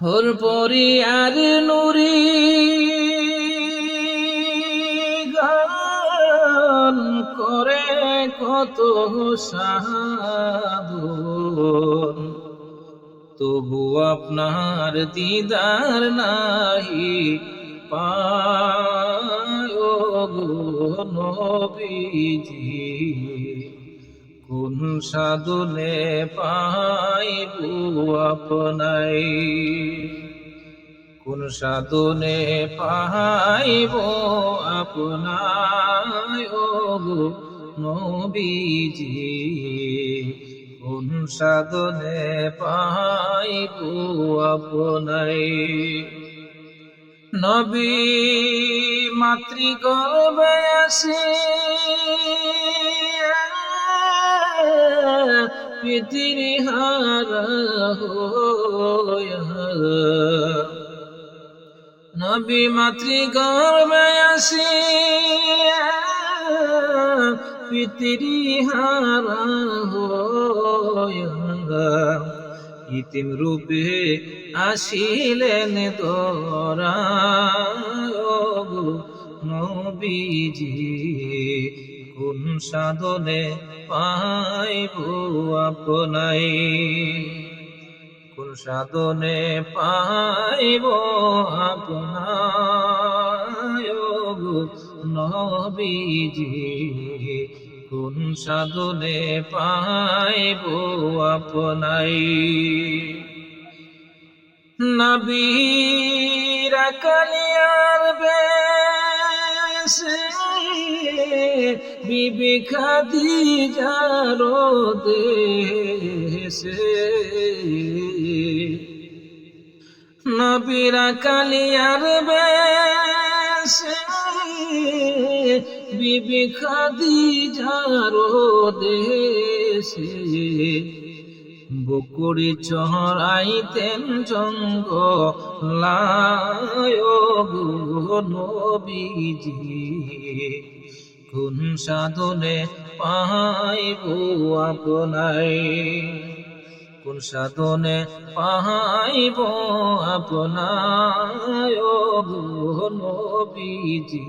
হর পরি আর নুরি গান করে কত সাধুন তবু আপনার দিদার নাহি পায় গো নবীজি। সাধনে পাইব আপনাই। কোন সাধনে পাইব আপনায় গো নবীজি। কোন সাধনে পাইব আপনাই। নবী মাতৃগর্ভে আসে পৃথিবী হারা নবী মাতৃগর্ভে আসে পৃথিবী হারা ইতিম রূপে আসিলেন দরা নবীজি। কোন সাধনে পাইব আপনাই। কোন সাধনে পাইব আপনায় নবীজি। কোন সাধনে পাইব আপনাই। নবীরা কালিয়ার বেশে বিবি খাদিজারো দেশে নবীরা কালিয়ার বেশে বিবি খাদিজারো দেশে বকুড়ি চহরাইতেন জঙ্গ নবীজি। কোন সাধনে পাইব আপনাই? কোন সাধনে পাইব আপনায় নবীজি?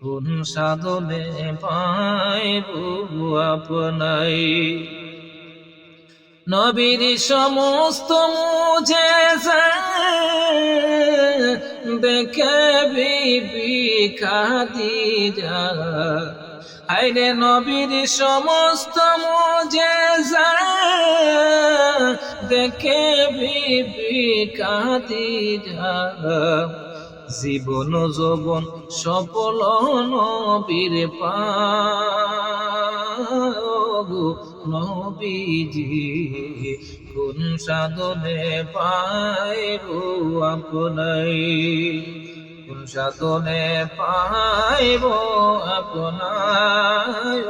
কোন সাধনে পাইব আপনাই? নবীর সমস্ত মুঝে দেখে বিবি খাদিজা আইরে নবীর সমস্ত মুঝে দেখে বিবি খাদিজা জীবন যৌবন সফল নবীর পা নবীজি, কোন সাধনে পাইব আপনাই? কোন সাধনে পাইব আপনায়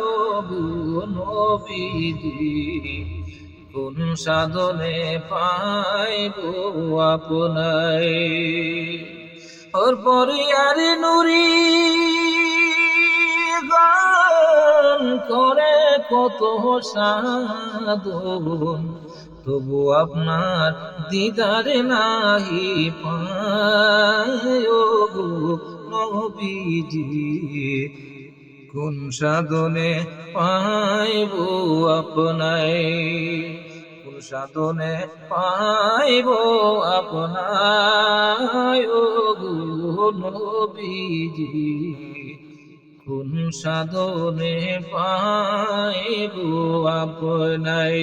নবীজি? কোন সাধনে পাইব আপনাই? ওর পরে আর নুরি গান করে কত সাধন তবু আপনার দিদারে নাহি পায় গো নবীজি। কোন সাধনে পাইব আপনাই? কোন সাধনে পাইব আপনায় নবীজি? কোন সাধনে পাইব আপনাই